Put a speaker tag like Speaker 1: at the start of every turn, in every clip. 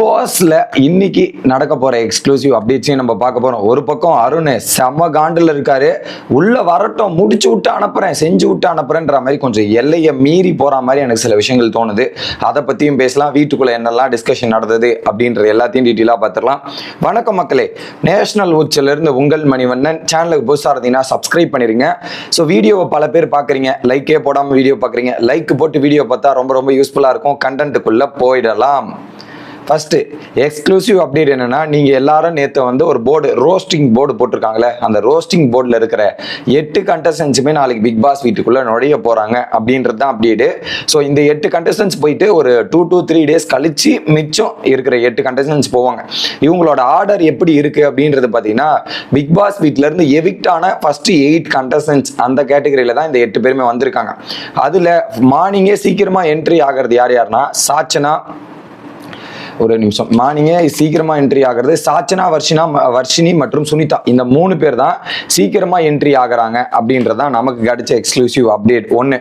Speaker 1: பாஸ்ல இன்னைக்கு நடக்க போற எக்ஸ்க்ளூசிவ் அப்டேட்ஸையும் நம்ம பார்க்க போறோம். ஒரு பக்கம் அருண் செம காண்டில் இருக்காரு. உள்ள வரட்டும் முடிச்சு விட்டு அனுப்புறேன் செஞ்சு விட்டு அனுப்புறேன்ற மாதிரி கொஞ்சம் எல்லையை மீறி போற மாதிரி எனக்கு சில விஷயங்கள் தோணுது. அதை பத்தியும் பேசலாம். வீட்டுக்குள்ள என்னெல்லாம் டிஸ்கஷன் நடந்தது அப்படின்ற எல்லாத்தையும் டீட்டெயிலாக பார்த்துடலாம். வணக்கம் மக்களே. நேஷனல் உச்சில இருந்து உங்கள் மணிவண்ணன். சேனலுக்கு புதுசாக இருந்தீங்கன்னா சப்ஸ்கிரைப் பண்ணிருங்க. ஸோ வீடியோவை பல பேர் பார்க்குறீங்க. லைக்கே போடாமல் வீடியோ பார்க்குறீங்க. லைக் போட்டு வீடியோ பார்த்தா ரொம்ப ரொம்ப யூஸ்ஃபுல்லாக இருக்கும். கண்டென்ட்டுக்குள்ளே போயிடலாம். ஃபஸ்ட்டு எக்ஸ்க்ளூசிவ் அப்டேட் என்னென்னா நீங்கள் எல்லாரும் நேற்று வந்து ஒரு போர்டு ரோஸ்டிங் போர்டு போட்டிருக்காங்களே அந்த ரோஸ்டிங் போர்டில் இருக்கிற எட்டு கண்டஸ்டன்ஸுமே நாளைக்கு பிக் பாஸ் வீட்டுக்குள்ளே நுழைய போகிறாங்க அப்படின்றது தான் அப்டேட்டு ஸோ இந்த எட்டு கண்டஸ்டன்ஸ் போயிட்டு ஒரு டூ டூ த்ரீ டேஸ் கழித்து மிச்சம் இருக்கிற எட்டு கண்டஸ்டன்ஸ் போவாங்க. இவங்களோட ஆர்டர் எப்படி இருக்குது அப்படின்றது பார்த்தீங்கன்னா பிக் பாஸ் வீட்டிலேருந்து இருந்து ஃபஸ்ட்டு எயிட் கண்டஸ்டன்ஸ் அந்த கேட்டகரியில் தான் இந்த எட்டு பேருமே வந்திருக்காங்க. அதில் மார்னிங்கே சீக்கிரமாக என்ட்ரி ஆகிறது யார் யாருன்னா சாச்சனா ஒரு நிமிஷம். மார்னிங்கே சீக்கிரமா என்ட்ரி ஆகிறது. சாச்சனா வர்ஷினா வர்ஷினி மற்றும் சுனிதா. இந்த மூணு பேர் தான் சீக்கிரமா என்ட்ரி ஆகுறாங்க அப்படின்றதான் நமக்கு கிடைச்ச எக்ஸ்க்ளூசிவ் அப்டேட் ஒன்று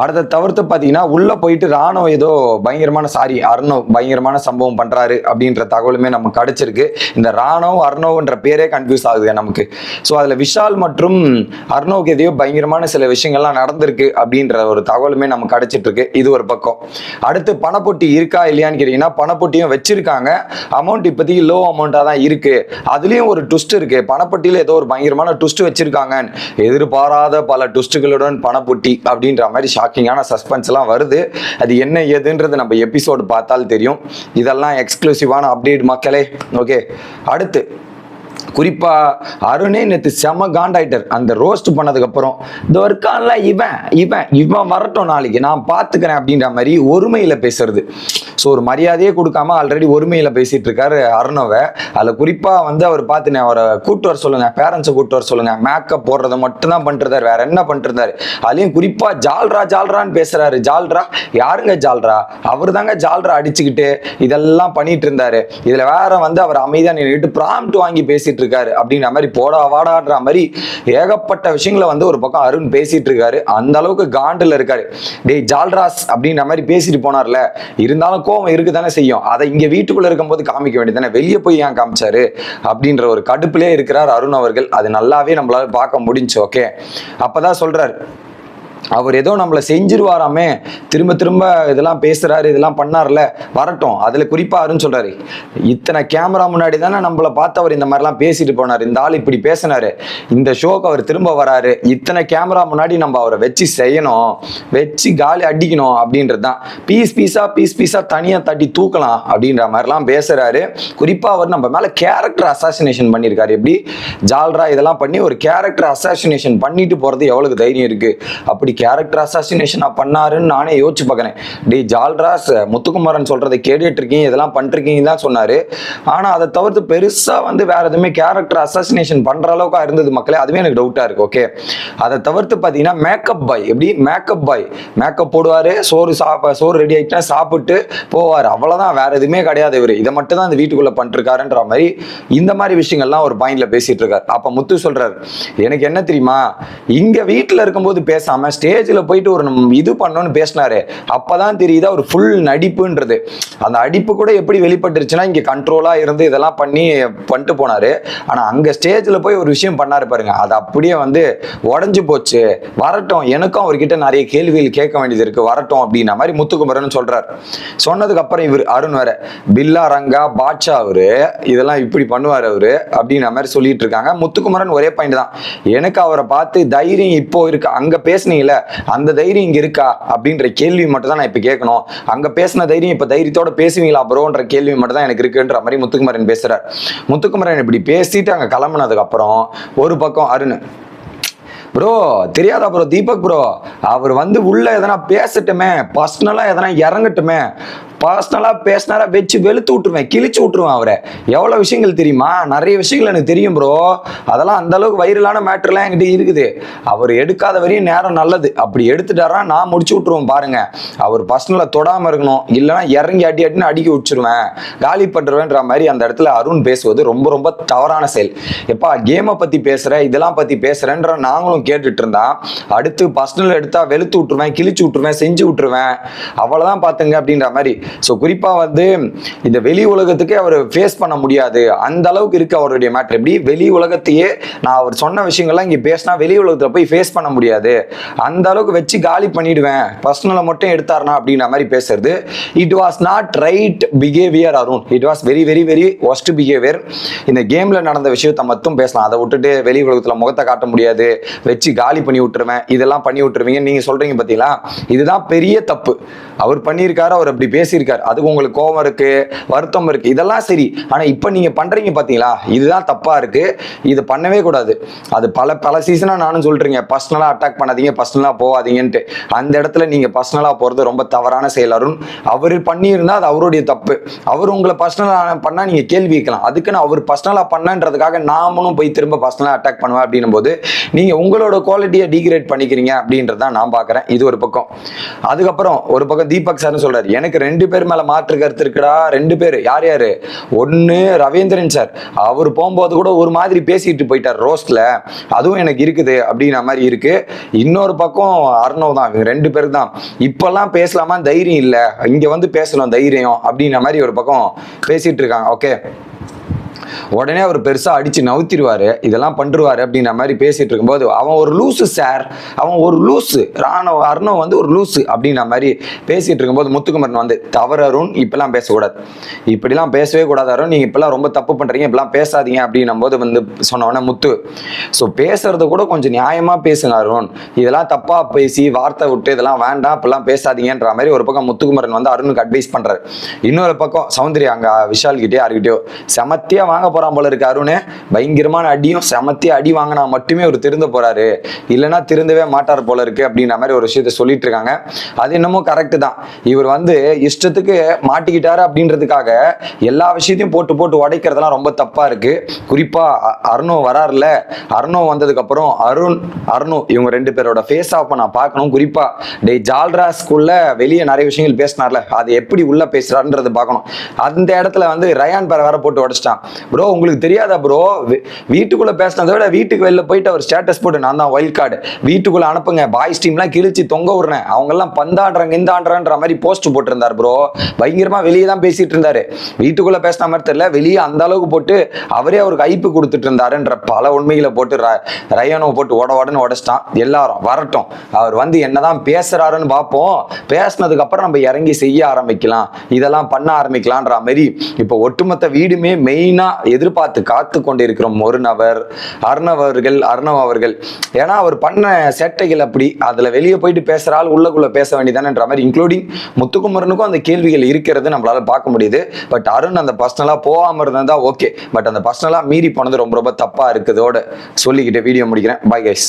Speaker 1: அடுத்த தவிர்த்து பார்த்தீங்கன்னா உள்ள போயிட்டு ராணுவம் ஏதோ பயங்கரமான சாரி அர்ணவ் பயங்கரமான சம்பவம் பண்றாரு அப்படின்ற தகவலுமே நமக்கு கிடைச்சிருக்கு. இந்த ராணுவ் அர்ணவ்ன்ற பேரே கன்ஃபியூஸ் ஆகுது நமக்கு. ஸோ அதில் விஷால் மற்றும் அர்ணவுக்கு எதையோ பயங்கரமான சில விஷயங்கள்லாம் நடந்திருக்கு அப்படின்ற ஒரு தகவலுமே நமக்கு கிடைச்சிட்டு இருக்கு. இது ஒரு பக்கம். அடுத்து பணப்பொட்டி இருக்கா இல்லையான்னு கேட்டீங்கன்னா பணப்பொட்டியும் வச்சிருக்காங்க. அமௌண்ட் இப்போதைக்கு லோ அமௌண்ட்டாக தான் இருக்கு. அதுலேயும் ஒரு ட்விஸ்ட் இருக்கு. பணப்பட்டியில் ஏதோ ஒரு பயங்கரமான ட்விஸ்ட் வச்சிருக்காங்க. எதிர்பாராத பல ட்விஸ்ட்டுகளுடன் பணப்பொட்டி அப்படின்ற மாதிரி ஷாக்கிங்கான சஸ்பென்ஸ்லாம் வருது. அது என்ன ஏதுன்றது நம்ம எபிசோடு பார்த்தால் தெரியும். இதெல்லாம் எக்ஸ்க்ளூசிவான அப்டேட் மக்களே. ஓகே அடுத்து. குறிப்பா அருணே நேற்று செம காண்டாயிட்டர். அந்த ரோஸ்ட் பண்ணதுக்கு அப்புறம் இந்த இருக்கான்ல இவன் இவன் இவன் வரட்டும் நாளைக்கு நான் பார்த்துக்கிறேன் அப்படின்ற மாதிரி ஒருமையில பேசுறது. ஸோ ஒரு மரியாதையே கொடுக்காம ஆல்ரெடி ஒருமையில பேசிட்டு இருக்காரு அருணவை. அதில் குறிப்பா வந்து அவர் பார்த்துனே அவரை கூட்டு வர சொல்லுங்க பேரண்ட்ஸை கூட்டு வர சொல்லுங்க. மேக்கப் போடுறதை மட்டும் தான் வேற என்ன பண்ணிட்டு அதுலேயும் அதுலயும் குறிப்பா ஜால்ரா ஜால்ரான்னு பேசுறாரு. ஜால்ரா யாருங்க ஜால்ரா? அவர் தாங்க ஜால்ரா அடிச்சுக்கிட்டு இதெல்லாம் பண்ணிட்டு இருந்தாரு. இதுல வேற வந்து அவர் அமைதியா நின்றுட்டு ப்ராம்ப்ட் வாங்கி பேசிட்டு இருக்காரு. அப்படிங்கிற மாதிரி போடா வாடான்ற மாதிரி ஏகப்பட்ட விஷயங்களை வந்து ஒரு பக்கம் அருண் பேசிட்டு இருக்காரு. அந்த அளவுக்கு காண்டில் இருக்காரு. டேய் ஜால்ராஸ் அப்படின்ற மாதிரி பேசிட்டு போனார்ல. இருந்தாலும் கோவம் இருக்கு தானே செய்யும். அதை இங்க வீட்டுக்குள்ள இருக்கும்போது காமிக்க வேண்டியதானே வெளியே போய் ஏன் காமிச்சாரு? அப்படின்ற ஒரு கடுப்புலேயே இருக்கிறார் அருண் அவர்கள். அது நல்லாவே நம்மளால பார்க்க முடிஞ்சு ஓகே அப்பதான் சொல்றாரு அவர் ஏதோ நம்மளை செஞ்சிருவாராமே. திரும்ப திரும்ப இதெல்லாம் பேசுறாரு இதெல்லாம் பண்ணார்ல. வரட்டும் அதுல குறிப்பா அருண் சொல்றாரு இத்தனை கேமரா முன்னாடி தானே நம்மளை பார்த்து அவர் இந்த மாதிரிலாம் பேசிட்டு போனார் இந்த ஆள் இப்படி பேசினாரு. இந்த ஷோக்கு அவர் திரும்ப வராரு. இத்தனை கேமரா முன்னாடி நம்ம அவரை வச்சு செய்யணும் வச்சு காலி அடிக்கணும் அப்படின்றது தான் பீஸ் பீஸா பீஸ் பீஸா தனியா தட்டி தூக்கலாம் அப்படின்ற மாதிரிலாம் பேசுறாரு. குறிப்பா அவர் நம்ம மேல கேரக்டர் அசாசினேஷன் பண்ணியிருக்காரு. எப்படி? ஜால்ரா இதெல்லாம் பண்ணி ஒரு கேரக்டர் அசாசினேஷன் பண்ணிட்டு போறது எவ்வளவு தைரியம் இருக்கு? அப்படி கேரக்டர் அசாசினேஷனா பண்ணாருன்னு நானே யோசிச்சு பார்க்கறேன். டி ஜால்ராஸ் முத்துக்குமாரன் சொல்றதை கேட்டுட்டு இருக்கீங்க இதெல்லாம் பண்ணிருக்கீங்க தான் சொன்னாரு. ஆனா அதை தவிர்த்து பெருசா வந்து வேற எதுவுமே கேரக்டர் அசாசினேஷன் பண்ற அளவுக்கு இருந்தது மக்களே அதுவே எனக்கு டவுட்டா இருக்கு ஓகே அதை தவிர்த்து பாத்தீங்கன்னா மேக்கப் பாய் எப்படி? மேக்கப் பாய் மேக்கப் போடுவாரு சோறு சாப்ப சோறு ரெடி ஆயிட்டா சாப்பிட்டு போவார். அவ்வளவுதான் வேற எதுவுமே கிடையாது இவர். இதை மட்டும் தான் இந்த வீட்டுக்குள்ள பண்ணிருக்காருன்ற மாதிரி இந்த மாதிரி விஷயங்கள்லாம் ஒரு பாயிண்ட்ல பேசிட்டு இருக்காரு அப்ப முத்து சொல்றாரு எனக்கு என்ன தெரியுமா? இங்க வீட்டுல இருக்கும்போது பேசாம ஸ்டேஜில் போயிட்டு ஒரு நம்ம இது பண்ணோன்னு பேசினாரு அப்போதான் தெரியுது ஒரு ஃபுல் நடிப்புன்றது. அந்த அடிப்பு கூட எப்படி வெளிப்பட்டுருச்சுன்னா இங்கே கண்ட்ரோலாக இருந்து இதெல்லாம் பண்ணி பண்ணிட்டு போனார். ஆனால் அங்கே ஸ்டேஜில் போய் ஒரு விஷயம் பண்ணாரு பாருங்க. அது அப்படியே வந்து உடஞ்சி போச்சு. வரட்டும் எனக்கும் அவர்கிட்ட நிறைய கேள்விகள் கேட்க வேண்டியது இருக்குது வரட்டும் அப்படின்ன மாதிரி முத்துக்குமரன் சொல்கிறார் சொன்னதுக்கப்புறம் இவர் அருண் வேற பில்லா ரங்கா பாட்ஷா அவரு இதெல்லாம் இப்படி பண்ணுவார் அவரு அப்படின்ற மாதிரி சொல்லிட்டு இருக்காங்க. முத்துக்குமரன் ஒரே பாயிண்ட் தான். எனக்கு அவரை பார்த்து தைரியம் இப்போ இருக்கு. பேசுனீங்கள அந்த தைரியம் இங்க இருக்கா அப்படின்ற கேள்வி மட்டும் தான் நான் இப்ப கேட்கணும். அங்க பேசின தைரியம் இப்ப தைரியத்தோட பேசுவீங்களா ப்ரோன்ற கேள்வி மட்டும் தான் எனக்கு இருக்குன்ற மாதிரி முத்துக்குமரன் பேசுறார். முத்துக்குமரன் இப்படி பேசிட்டு அங்க கிளம்புனதுக்கு அப்புறம் ஒரு பக்கம் அருண் ப்ரோ தெரியாதா ப்ரோ தீபக் ப்ரோ? அவர் வந்து உள்ள எதனா பேசட்டுமே பர்சனலா எதனா இறங்கட்டுமே. பர்சனலாக பேசினாரா வச்சு வெளுத்து விட்டுருவேன் கிழிச்சு விட்டுருவேன் அவரை. எவ்வளோ விஷயங்கள் தெரியுமா? நிறைய விஷயங்கள் எனக்கு தெரியும் ப்ரோ அதெல்லாம் அந்த அளவுக்கு வைரலான மேட்ருலாம் என்கிட்ட இருக்குது. அவர் எடுக்காத வரையும் நேரம் நல்லது. அப்படி எடுத்துட்டாரா நான் முடிச்சு விட்டுருவோம் பாருங்க. அவர் பர்சனலாக தொடாமல் இருக்கணும். இல்லைன்னா இறங்கி அடி அடின்னு அடிக்க வச்சிருவேன் காலி பண்ணுறவேன்ற மாதிரி அந்த இடத்துல அருண் பேசுவது ரொம்ப ரொம்ப தவறான செயல். எப்பா கேமை பற்றி பேசுகிற இதெல்லாம் பற்றி பேசுகிறேன்ற நாங்களும் கேட்டுட்டு இருந்தா அடுத்து பர்சனல் எடுத்தால் வெளுத்து விட்டுருவேன் கிழிச்சு விட்டுருவேன் செஞ்சு விட்டுருவேன். அவ்வளோதான் பார்த்துங்க அப்படின்ற மாதிரி. ஸோ குறிப்பாக வந்து இந்த வெளி உலகத்துக்கே அவர் ஃபேஸ் பண்ண முடியாது. அந்த அளவுக்கு இருக்கு அவருடைய மேட்ரு எப்படி? வெளி உலகத்தையே நான் அவர் சொன்ன விஷயங்கள்லாம் இங்கே பேசினா வெளி உலகத்தில் போய் ஃபேஸ் பண்ண முடியாது. அந்த அளவுக்கு வச்சு காலி பண்ணிடுவேன். பர்சனலை மட்டும் எடுத்தாருனா அப்படின்ற மாதிரி பேசுறது. It was not right behaviour Arun. It was very very very worst behaviour இந்த கேமில் நடந்த விஷயத்த மட்டும் பேசலாம். அதை விட்டுட்டு வெளி உலகத்தில் முகத்தை காட்ட முடியாது. வச்சு காலி பண்ணி விட்டுருவேன். இதெல்லாம் பண்ணி விட்டுருவீங்க நீங்கள் சொல்கிறீங்க பார்த்தீங்களா இதுதான் பெரிய தப்பு. அவர் பண்ணியிருக்காரு அவர் அப்படி பேசியிருக்காரு. அதுக்கு உங்களுக்கு கோபம் இருக்கு வருத்தம் இருக்கு. இதெல்லாம் சரி. ஆனா இப்ப நீங்க பண்றீங்க பாத்தீங்களா? இதுதான் தப்பா இருக்கு. இது பண்ணவே கூடாது. அது பல பல சீசனா நானும் சொல்றீங்க பர்சனலா அட்டாக் பண்ணாதீங்க பர்சனலா போகாதீங்கன்ட்டு. அந்த இடத்துல நீங்க பர்சனலா போறது ரொம்ப தவறான செயல் அருண். அவர் பண்ணியிருந்தா அது அவருடைய தப்பு. அவர் உங்களை பர்சனலா பண்ணா நீங்க கேள்வி கேட்கலாம். அதுக்குன்னு அவர் பர்சனலா பண்ணன்றதுக்காக நாமளும் போய் திரும்ப பர்சனலா அட்டாக் பண்ணுவேன் அப்படின்னும் போது நீங்க உங்களோட குவாலிட்டியை டிகிரேட் பண்ணிக்கிறீங்க அப்படின்றதான் நான் பாக்குறேன். இது ஒரு பக்கம். அதுக்கப்புறம் ஒரு பக்கம் தீபக் சார்னு சொல்றாரு. எனக்கு ரெண்டு ரெண்டு பேர் மேல மாற்று கருத்து இருக்குடா. ரெண்டு பேர். யார் யாரு? ஒன்னு ரவீந்திரன் சார். அவர் போகும்போது கூட ஒரு மாதிரி பேசிட்டு போயிட்டார் ரோஸ்ட்ல. அதுவும் எனக்கு இருக்குது அப்படின்ற மாதிரி இருக்கு. இன்னொரு பக்கம் அர்ணவ் தான். இவங்க ரெண்டு பேருக்கு தான். இப்பெல்லாம் பேசலாமா? தைரியம் இல்லை. இங்க வந்து பேசலாம் தைரியம் அப்படின்ற மாதிரி ஒரு பக்கம் பேசிட்டு இருக்காங்க. ஓகே உடனே அவர் பெருசாக அடித்து நவுத்திடுவாரு இதெல்லாம் பண்ணிருவாரு அப்படின்ற மாதிரி பேசிட்டு இருக்கும்போது அவன் ஒரு லூசு சார் அவன் ஒரு லூசு ராணுவ அர்ணவ் வந்து ஒரு லூசு அப்படின்ற மாதிரி பேசிட்டு இருக்கும்போது முத்துக்குமரன் வந்து தவறு அருண் இப்பெல்லாம் பேசக்கூடாது. இப்படிலாம் பேசவே கூடாது அருண் நீங்கள் இப்பெல்லாம் ரொம்ப தப்பு பண்ணுறீங்க இப்பெல்லாம் பேசாதீங்க அப்படின்னும் போது வந்து சொன்ன முத்து ஸோ பேசுறது கூட கொஞ்சம் நியாயமாக பேசுங்க அருண். இதெல்லாம் தப்பாக பேசி வார்த்தை விட்டு இதெல்லாம் வேண்டாம் இப்பெல்லாம் பேசாதீங்கன்ற மாதிரி ஒரு பக்கம் முத்துக்குமரன் வந்து அருணுக்கு அட்வைஸ் பண்ணுறாரு இன்னொரு பக்கம் சௌந்தர்யா அங்கே விஷால் கிட்டே யாருக்கிட்டயோ செமத்தியா வாங்க போறான் போல இருக்கு அருண். பயங்கரமான அடியும் செமத்தியா அடி வாங்கினா மட்டுமே அவர் திருந்த போறாரு. இல்லைன்னா திருந்தவே மாட்டார் போல இருக்கு அப்படின்ற மாதிரி ஒரு விஷயத்த சொல்லிட்டு இருக்காங்க. அது என்னமோ கரெக்ட் தான். இவர் வந்து இஷ்டத்துக்கு மாட்டிக்கிட்டாரு அப்படின்றதுக்காக எல்லா விஷயத்தையும் போட்டு போட்டு உடைக்கிறதெல்லாம் ரொம்ப தப்பா இருக்கு. குறிப்பா அ- வராருல அருணோ வந்ததுக்கு அப்புறம் அருண் அருணோ இவங்க ரெண்டு பேரோட ஃபேஸ் ஆஃப் நான் பார்க்கணும். குறிப்பா டேய் ஜால்ரா ஸ்கூல்ல வெளியே நிறைய விஷயங்கள் பேசினார்ல. அது எப்படி உள்ள பேசுறாருன்றது பார்க்கணும். அந்த இடத்துல வந்து ரயான் பேரை வேற போட்டு உடைச்சிட்டான். ப்ரோ உங்களுக்கு தெரியாதா ப்ரோ வீட்டுக்குள்ள பேசினதை விட வீட்டுக்கு வெளில போயிட்டு அவர் ஸ்டேட்டஸ் போட்டு நான் தான் ஒயில்ட் கார்டு வீட்டுக்குள்ள அனுப்புங்க. பாய்ஸ் டீம்லாம் கிழிச்சு தொங்க விடுறேன். அவங்கெல்லாம் பந்தாடுறாங்க இந்தாடுறன்ற மாதிரி போஸ்ட் போட்டிருந்தார் ப்ரோ பயங்கரமா வெளியே தான் பேசிட்டு இருந்தாரு. வீட்டுக்குள்ள பேசின மாதிரி தெரியல. வெளியே அந்த அளவுக்கு போட்டு அவரே அவருக்கு ஐப்பு கொடுத்துட்டு இருந்தாருன்ற பல உண்மைகளை போட்டு ர- ரயானோ போட்டு உட உடன்னு உடச்சிட்டான். எல்லாரும் வரட்டும். அவர் வந்து என்னதான் பேசுறாருன்னு பார்ப்போம். பேசினதுக்கு அப்புறம் நம்ம இறங்கி செய்ய ஆரம்பிக்கலாம். இதெல்லாம் பண்ண ஆரம்பிக்கலான்ற மாதிரி இப்போ ஒட்டுமொத்த வீடுமே மெயினா எதிர்பார்த்து காத்து கொண்டிருக்கிறோம் ஒரு நபர் அர்ணவர்கள் அர்ணவ் அவர்கள். ஏன்னா அவர் பண்ண சேட்டைகள் அப்படி அதுல வெளியே போயிட்டு பேசுற ஆள் உள்ளக்குள்ள பேச வேண்டியதானன்ற மாதிரி இன்க்ளூடிங் முத்துக்குமரனுக்கும் அந்த கேள்விகள் இருக்கிறது நம்மளால பார்க்க முடியுது. பட் அருண் அந்த பர்சனலா போகாம இருந்தா ஓகே பட் அந்த பர்சனலா மீறி போனது ரொம்ப ரொம்ப தப்பா இருக்குதோட சொல்லிக்கிட்டு வீடியோ முடிக்கிறேன். Bye guys